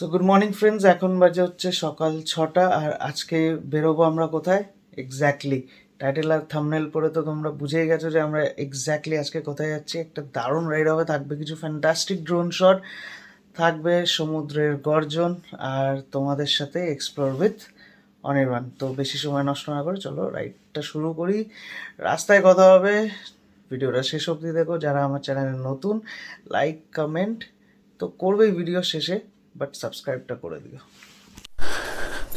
So good morning friends এখন বাজে হচ্ছে সকাল ছটা, আর আজকে বেরোবো আমরা কোথায়? এক্স্যাক্টলি টাইটেল আর থামনেল পরে তো তোমরা বুঝেই গেছো যে আমরা এক্স্যাক্টলি আজকে কোথায় যাচ্ছি। একটা দারুণ রাইড হবে, থাকবে কিছু ফ্যান্টাস্টিক ড্রোন শট থাকবে সমুদ্রের গর্জন, আর তোমাদের সাথে এক্সপ্লোর উইথ অনির্বাণ। তো বেশি সময় নষ্ট না করে চলো রাইডটা শুরু করি। রাস্তায় কথা হবে। ভিডিওটা শেষ অবধি দেখো। যারা আমার চ্যানেলে নতুন লাইক কমেন্ট তো করবেই ভিডিও শেষে। বাট সাবস্ক্রাইবটা করে দিও।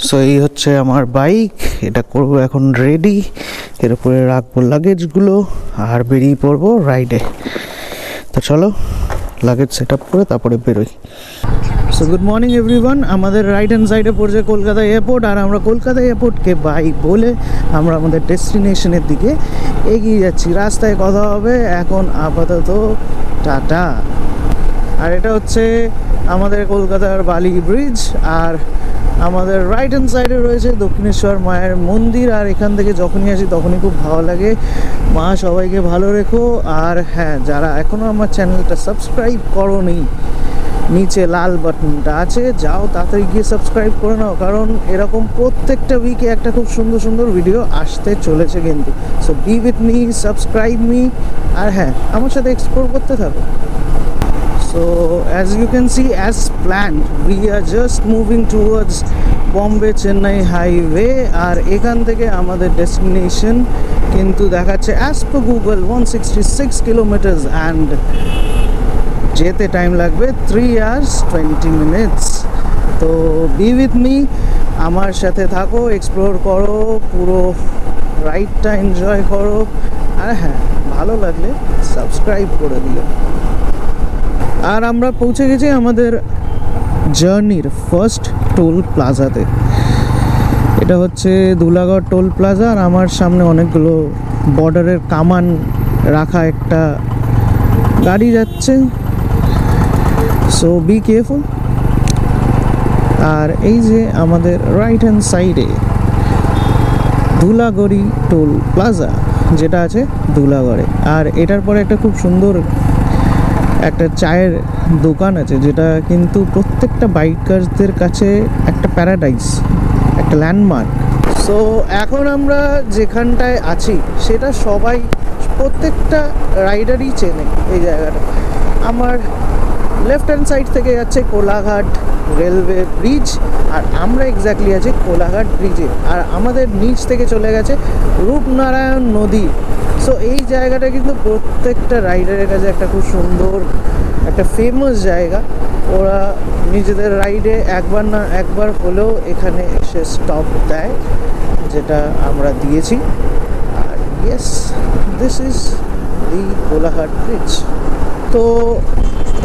সো এই হচ্ছে আমার বাইক এটা করব এখন রেডি এর উপরে রাখব লাগেজগুলো আর বেরিয়ে পড়ব রাইডে তো চলো লাগেজ সেট আপ করে তারপরে বেরোই। সো গুড মর্নিং এভরিওয়ান আমাদের রাইট হ্যান্ড সাইডে পড়ছে কলকাতা এয়ারপোর্ট আর আমরা কলকাতা এয়ারপোর্টকে বাই বলে আমরা আমাদের ডেস্টিনেশনের দিকে এগিয়ে যাচ্ছি। রাস্তায় কথা হবে, এখন আপাতত টাটা। আর এটা হচ্ছে আমাদের কলকাতার বালি ব্রিজ আর আমাদের রাইট হ্যান্ড সাইডে রয়েছে দক্ষিণেশ্বর মায়ের মন্দির। আর এখান থেকে যখনই আসি তখনই খুব ভালো লাগে। মা, সবাইকে ভালো রেখো। আর হ্যাঁ যারা এখনও আমার চ্যানেলটা সাবস্ক্রাইব করোনি, নিচে লাল বাটনটা আছে, যাও তাড়াতাড়ি গিয়ে সাবস্ক্রাইব করে নাও। কারণ এরকম প্রত্যেকটা উইকে একটা খুব সুন্দর সুন্দর ভিডিও আসতে চলেছে কিন্তু। So be with me subscribe me আর হ্যাঁ আমার সাথে এক্সপ্লোর করতে থাকো। So, as you can see, as planned, we are just moving towards Bombay Chennai highway আর এখান থেকে আমাদের ডেস্টিনেশন কিন্তু দেখাচ্ছে as per Google one sixty six kilometres and যেতে টাইম লাগবে থ্রি আওয়ার্স টোয়েন্টি মিনিটস তো বি উইথ মি আমার সাথে থাকো এক্সপ্লোর করো, পুরো রাইডটা এনজয় করো। আর হ্যাঁ ভালো লাগলে সাবস্ক্রাইব করে দিও। আর আমরা পৌঁছে গেছি আমাদের জার্নির ফার্স্ট টোল প্লাজাতে। এটা হচ্ছে দুলাগড় টোল প্লাজা আর আমার সামনে অনেকগুলো বর্ডারের কামান রাখা একটা গাড়ি যাচ্ছে। সো বি কেয়ারফুল আর এই যে আমাদের রাইট হ্যান্ড সাইডে ধুলাগড়ি টোল প্লাজা, যেটা আছে ধুলাগড়ে আর এটার পরে একটা খুব সুন্দর একটা চায়ের দোকান আছে যেটা কিন্তু প্রত্যেকটা বাইকারদের কাছে একটা প্যারাডাইস একটা ল্যান্ডমার্ক সো এখন আমরা যেখানটায় আছি, সেটা সবাই প্রত্যেকটা রাইডারই চেনে এই জায়গাটা। আমার লেফট হ্যান্ড সাইড থেকে যাচ্ছে কোলাঘাট রেলওয়ে ব্রিজ আর আমরা এক্স্যাক্টলি আছি কোলাঘাট ব্রিজে আর আমাদের নিচ থেকে চলে গেছে রূপনারায়ণ নদী। সো এই জায়গাটা কিন্তু প্রত্যেকটা রাইডারের কাছে একটা খুব সুন্দর, একটা ফেমাস জায়গা। ওরা নিজেদের রাইডে একবার না একবার হলেও এখানে এসে স্টপ দেয়, যেটা আমরা দিয়েছি। আর yes this is the Kolaghat bridge তো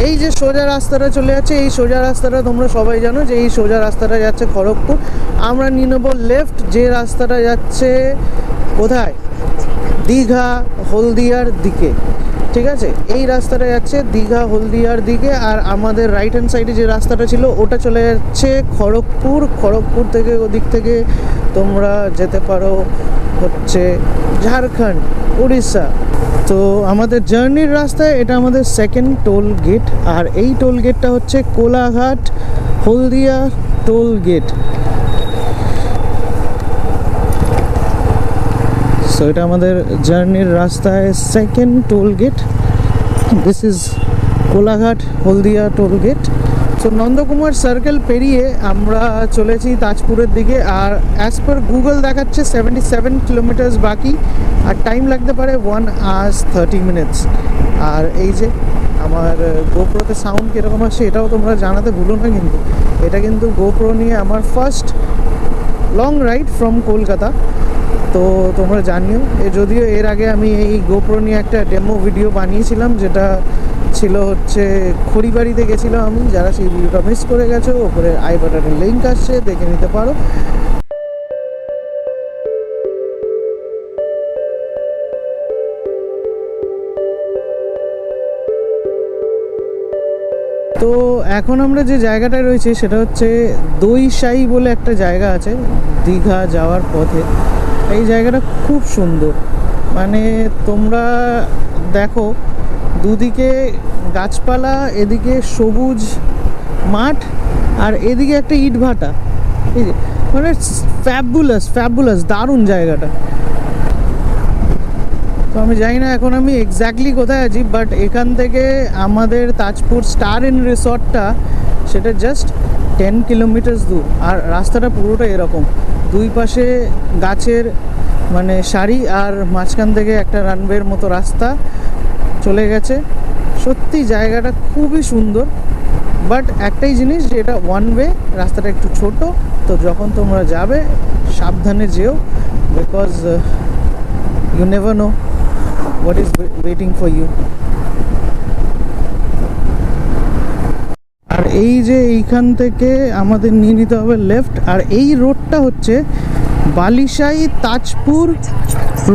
এই যে সোজা রাস্তাটা চলে যাচ্ছে, এই সোজা রাস্তাটা তোমরা সবাই জানো যে এই সোজা রাস্তাটা যাচ্ছে খড়গপুর। আমরা নিয়ে নেব লেফট যে রাস্তাটা যাচ্ছে কোথায়? দীঘা হলদিয়ার দিকে। ঠিক আছে? এই রাস্তাটা যাচ্ছে দীঘা হলদিয়ার দিকে আর আমাদের রাইট হ্যান্ড সাইডে যে রাস্তাটা ছিল, ওটা চলে যাচ্ছে খড়গপুর। খড়গপুর থেকে ওদিক থেকে তোমরা যেতে পারো হচ্ছে ঝাড়খণ্ড, উড়িষ্যা। তো আমাদের জার্নির রাস্তায় এটা আমাদের সেকেন্ড টোল গেট আর এই টোল গেটটা হচ্ছে Kolaghat Haldia toll gate so এটা আমাদের জার্নির রাস্তায় second toll gate this is Kolaghat Haldia toll gate so Nandakumar circle পেরিয়ে আমরা চলেছি তাজপুরের দিকে আর অ্যাজ পার গুগল দেখাচ্ছে সেভেন্টি সেভেন কিলোমিটার্স বাকি আর টাইম লাগতে পারে ওয়ান আওয়ার্স থার্টি মিনিটস আর এই যে আমার গোপ্রোতে সাউন্ড কীরকম আসছে এটাও তোমরা জানাতে ভুলো না কিন্তু। এটা কিন্তু গোপ্রো নিয়ে আমার first long ride from Kolkata তো তোমরা জানিও। যদিও এর আগে আমি এই গোপ্রো নিয়ে একটা ডেমো ভিডিও বানিয়েছিলাম, যেটা ছিল হচ্ছে খড়িবাড়িতে গেছিলাম আমি, যারা সেই ভিডিওটা মিস করে গেছো, ওপরে আই বাটনের লিঙ্ক আসছে, দেখে নিতে পারো। তো এখন আমরা যে জায়গাটায় রয়েছি, সেটা হচ্ছে দইসাই বলে একটা জায়গা আছে, দীঘা যাওয়ার পথে। এই জায়গাটা খুব সুন্দর। মানে তোমরা দেখো, দুদিকে গাছপালা, এদিকে সবুজ মাঠ আর এদিকে একটা ইট ভাটা। এই যে মানে ফ্যাবুলাস ফ্যাবুলাস দারুণ জায়গাটা। তো আমি জানি না এখন আমি এক্স্যাক্টলি কোথায় আছি বাট এখান থেকে আমাদের তাজপুর স্টার ইন রিসর্টটা সেটা জাস্ট টেন কিলোমিটার্স দূর। আর রাস্তাটা পুরোটা এরকম। দুই পাশে গাছের মানে সারি আর মাঝখান থেকে একটা রানওয়ের মতো রাস্তা চলে গেছে। সত্যি জায়গাটা খুবই সুন্দর, বাট একটাই জিনিস যে এটা ওয়ান ওয়ে রাস্তাটা একটু ছোট, তো যখন তোমরা যাবে, সাবধানে যেও because you never know what is waiting for you আর এই যে এইখান থেকে আমাদের নিয়ে নিতে হবে লেফট আর এই রোডটা হচ্ছে বালিশাই তাজপুর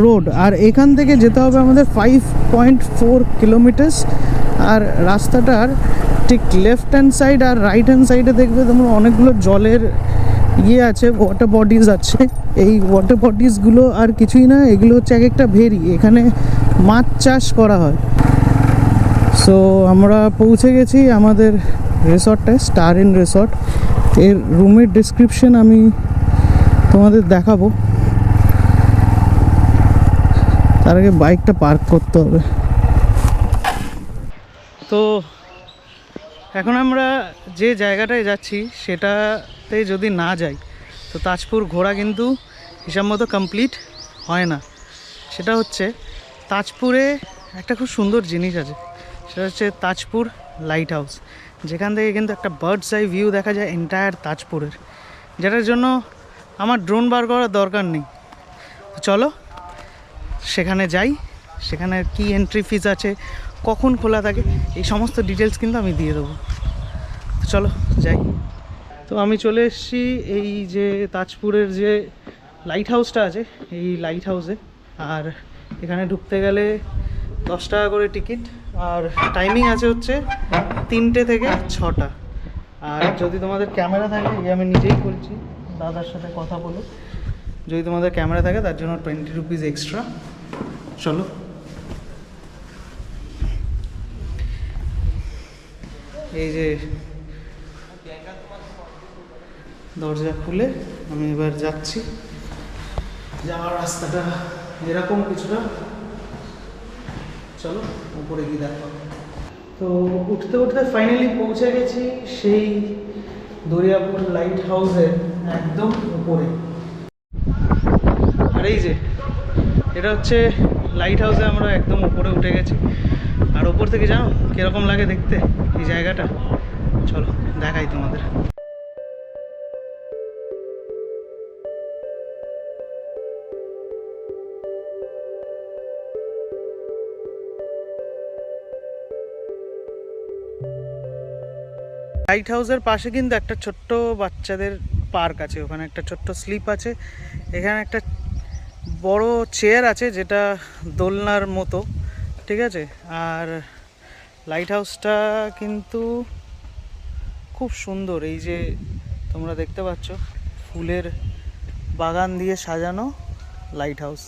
রোড আর এখান থেকে যেতে হবে আমাদের ফাইভ পয়েন্ট ফোর কিলোমিটার্স আর রাস্তাটার ঠিক লেফট হ্যান্ড সাইড আর রাইট হ্যান্ড সাইডে দেখবে তোমরা অনেকগুলো জলের ইয়ে আছে ওয়াটার বডিজ আছে। এই ওয়াটার বডিজগুলো আর কিছুই না, এগুলো হচ্ছে এক একটা ভেরি, এখানে মাছ চাষ করা হয়। সো আমরা পৌঁছে গেছি আমাদের রিসর্টটায় স্টার ইন রিসর্ট এর রুমের ডিসক্রিপশন আমি তোমাদের দেখাবো। তার আগে বাইকটা পার্ক করতে হবে। তো এখন আমরা যে জায়গাটায় যাচ্ছি, সেটাতে যদি না যাই, তো তাজপুর ঘোরা কিন্তু হিসাব মতো কমপ্লিট হয় না। সেটা হচ্ছে তাজপুরে একটা খুব সুন্দর জিনিস আছে। সেটা হচ্ছে তাজপুর লাইট হাউস যেখান থেকে কিন্তু একটা বার্ডস আই ভিউ দেখা যায় এন্টায়ার তাজপুরের। যেটার জন্য আমার ড্রোন বার করার দরকার নেই। চলো, সেখানে যাই। সেখানে কি এন্ট্রি ফিজ আছে, কখন খোলা থাকে, এই সমস্ত ডিটেলস কিন্তু আমি দিয়ে দেবো। চলো, যাই। তো আমি চলে এসেছি এই যে তাজপুরের যে লাইট হাউসটা আছে, এই লাইট হাউসে আর এখানে ঢুকতে গেলে দশ টাকা করে টিকিট আর টাইমিং আছে হচ্ছে তিনটে থেকে ছটা। আর যদি তোমাদের ক্যামেরা থাকে আমি নিজেই করছি, দাদার সাথে কথা বলে। যদি তোমাদের ক্যামেরা থাকে, তার জন্য টোয়েন্টি রুপিস এক্সট্রা চলো। এই যে দরজা খুলে আমি এবার যাচ্ছি। যাওয়ার রাস্তাটা এরকম কিছুটা। চলো, উপরে গিয়ে দেখো। তো উঠতে উঠতে ফাইনালি পৌঁছে গেছি সেই দরিয়াপুর লাইট হাউসের একদম উপরে। আর এই যে, এটা হচ্ছে লাইট হাউসে আমরা একদম উপরে উঠে গেছি। আর ওপর থেকে জানো, কীরকম লাগে দেখতে এই জায়গাটা? চলো, দেখাই তোমাদের। লাইট হাউসের পাশে কিন্তু একটা ছোট্ট বাচ্চাদের পার্ক আছে। ওখানে একটা ছোট্ট স্লিপ আছে। এখানে একটা বড় চেয়ার আছে যেটা দোলনার মতো, ঠিক আছে? আর লাইট হাউসটা কিন্তু খুব সুন্দর। এই যে তোমরা দেখতে পাচ্ছ, ফুলের বাগান দিয়ে সাজানো লাইট হাউস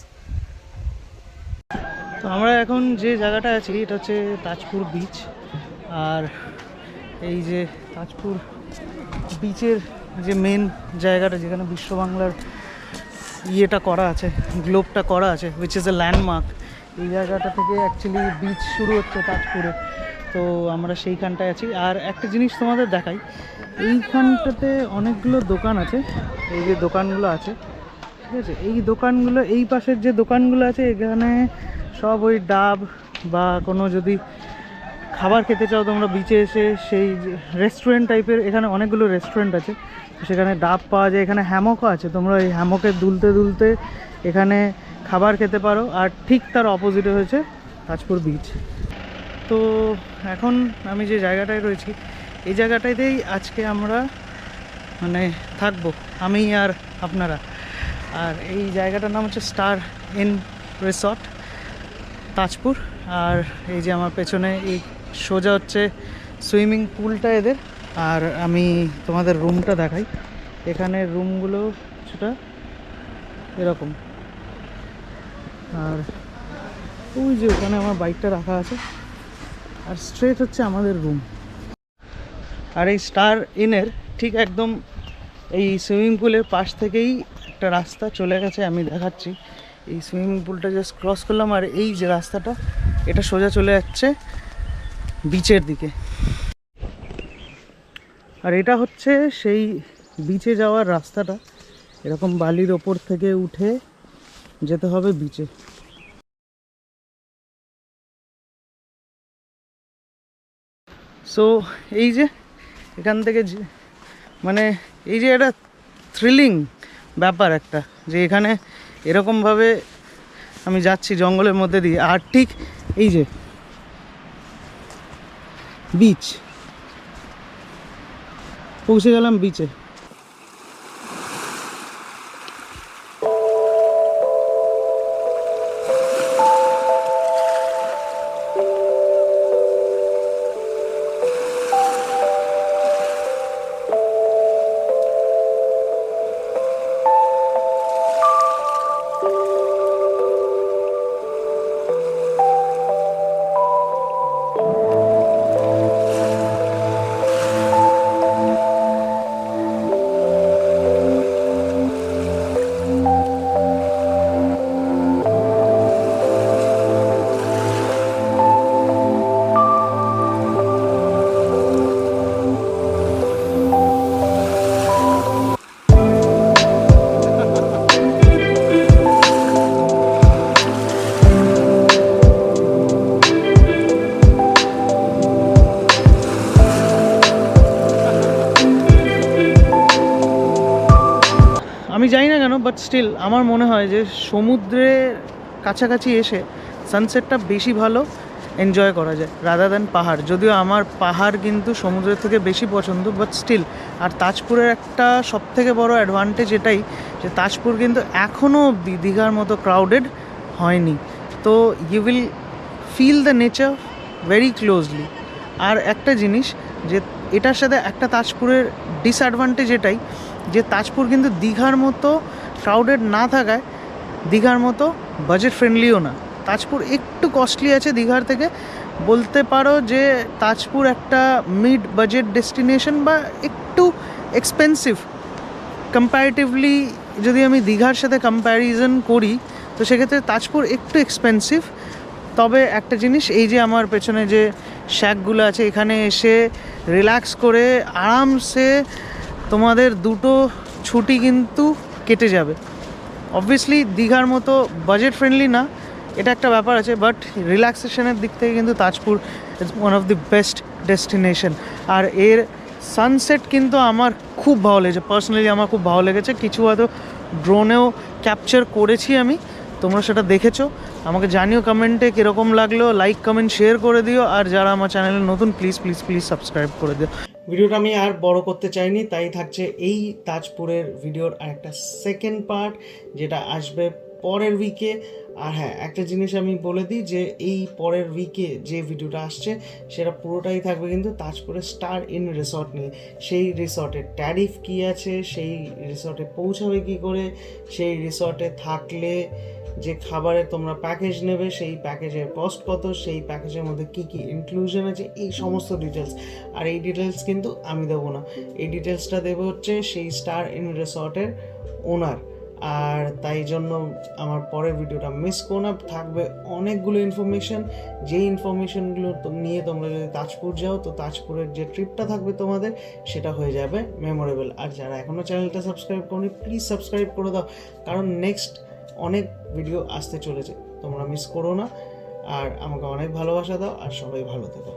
তো আমরা এখন যে জায়গাটা আছি, এটা হচ্ছে তাজপুর বিচ আর এই যে তাজপুর বিচের যে মেন জায়গাটা যেখানে বিশ্ব বাংলার ইয়েটা করা আছে গ্লোবটা করা আছে উইচ ইজ এ ল্যান্ডমার্ক এই জায়গাটা থেকে অ্যাকচুয়ালি বিচ শুরু হচ্ছে তাজপুরে। তো আমরা সেইখানটায় আছি। আর একটা জিনিস তোমাদের দেখাই, এইখানটাতে অনেকগুলো দোকান আছে, এই যে দোকানগুলো আছে, ঠিক আছে? এই দোকানগুলো, এই পাশের যে দোকানগুলো আছে, এখানে সব ওই ডাব বা কোনো যদি খাবার খেতে চাও, তোমরা বিচে এসে সেই রেস্টুরেন্ট টাইপের এখানে অনেকগুলো রেস্টুরেন্ট আছে। সেখানে ডাব পাওয়া যায়, এখানে হ্যামকও আছে। তোমরা এই হ্যামকে দুলতে দুলতে এখানে খাবার খেতে পারো। আর ঠিক তার অপোজিটে হয়েছে তাজপুর বিচ তো এখন আমি যে জায়গাটায় রয়েছি, এই জায়গাটাতেই আজকে আমরা মানে থাকব, আমি আর আপনারা। আর এই জায়গাটার নাম হচ্ছে স্টার ইন রিসর্ট তাজপুর। আর এই যে আমার পেছনে এই সোজা হচ্ছে সুইমিং পুলটা এদের। আর আমি তোমাদের রুমটা দেখাই। এখানে রুমগুলো কিছুটা এরকম। আর ওই যে ওখানে আমার বাইকটা রাখা আছে। আর স্ট্রেট হচ্ছে আমাদের রুম আর এই স্টার ইনের ঠিক একদম এই সুইমিং পুলের পাশ থেকেই একটা রাস্তা চলে গেছে, আমি দেখাচ্ছি। এই সুইমিং পুলটা জাস্ট ক্রস করলাম, আর এই যে রাস্তাটা, এটা সোজা চলে যাচ্ছে। বিচের দিকে। আর এটা হচ্ছে সেই বিচে যাওয়ার রাস্তাটা। এরকম বালির ওপর থেকে উঠে যেতে হবে বিচে। সো এই যে এখান থেকে মানে এই যে একটা থ্রিলিং ব্যাপার একটা, যে এখানে এরকমভাবে আমি যাচ্ছি জঙ্গলের মধ্যে দিয়ে। আর ঠিক এই যে বিচ পৌঁছে গেলাম বিচে বাট স্টিল আমার মনে হয় যে সমুদ্রের কাছাকাছি এসে সানসেটটা বেশি ভালো এনজয় করা যায় রাদার দেন পাহাড়। যদিও আমার পাহাড় কিন্তু সমুদ্রের থেকে বেশি পছন্দ বাট স্টিল আর তাজপুরের একটা সব থেকে বড় অ্যাডভান্টেজ এটাই যে তাজপুর কিন্তু এখনও অবধি দীঘার মতো ক্রাউডেড হয়নি। তো you will feel the nature very closely আর একটা জিনিস যে এটার সাথে একটা তাজপুরের ডিসঅ্যাডভান্টেজ এটাই যে তাজপুর কিন্তু দীঘার মতো ক্রাউডেড না থাকায় দীঘার মতো বাজেট ফ্রেন্ডলিও না। তাজপুর একটু কস্টলি আছে দীঘার থেকে। বলতে পারো যে তাজপুর একটা মিড বাজেট ডেস্টিনেশন বা একটু এক্সপেন্সিভ কম্প্যারিটিভলি যদি আমি দীঘার সাথে কম্প্যারিজন করি, তো সেক্ষেত্রে তাজপুর একটু এক্সপেন্সিভ তবে একটা জিনিস, এই যে আমার পেছনে যে শ্যাকগুলো আছে, এখানে এসে রিল্যাক্স করে আরামসে তোমাদের দুটো ছুটি কিন্তু কেটে যাবে। অবভিয়াসলি দীঘার মতো বাজেট ফ্রেন্ডলি না, এটা একটা ব্যাপার আছে বাট রিল্যাক্সেশনের দিক থেকে কিন্তু Tajpur is one of the best destination আর এর সানসেট কিন্তু আমার খুব ভালো লেগেছে পার্সোনালি আমার খুব ভালো লেগেছে, কিছু হয়তো ড্রোনেও ক্যাপচার করেছি আমি, তোমরা সেটা দেখেছ। আমাকে জানিও কমেন্টে কীরকম লাগল লাইক কমেন্ট শেয়ার করে দিও, আর যারা আমার চ্যানেলে নতুন প্লিজ প্লিজ প্লিজ সাবস্ক্রাইব করে দিও। ভিডিওটা আমি আর বড় করতে চাইনি, তাই থাকছে এই তাজপুরের ভিডিওর আর একটা সেকেন্ড পার্ট যেটা আসবে পরের উইকে আর হ্যাঁ একটা জিনিস আমি বলে দিই যে এই পরের উইকে যে ভিডিওটা আসছে, সেটা পুরোটাই থাকবে কিন্তু তাজপুরে স্টার ইন রিসর্ট নিয়ে। সেই রিসর্টের ট্যারিফ কী আছে, সেই রিসর্টে পৌঁছাবে কী করে, সেই রিসর্টে থাকলে যে খাবারের তোমরা প্যাকেজ নেবে, সেই প্যাকেজের কস্ট কত, সেই প্যাকেজের মধ্যে কী কী ইনক্লুশন আছে, এই সমস্ত ডিটেলস আর এই ডিটেলস কিন্তু আমি দেবো না। এই ডিটেলসটা দেবো হচ্ছে সেই স্টার ইন রিসর্টের ওনার আর তাই জন্য আমার পরের ভিডিওটা মিস করো না। থাকবে অনেকগুলো ইনফরমেশন যেই ইনফরমেশনগুলো নিয়ে তোমরা যদি তাজপুর যাও, তো তাজপুরের যে ট্রিপটা থাকবে তোমাদের, সেটা হয়ে যাবে মেমোরেবল আর যারা এখনও চ্যানেলটা সাবস্ক্রাইব করনি প্লিজ সাবস্ক্রাইব করে দাও। কারণ নেক্সট অনেক ভিডিও আসতে চলেছে। তোমরা মিস করো না। আর আমাকে অনেক ভালোবাসা দাও, আর সবাই ভালো থেকো।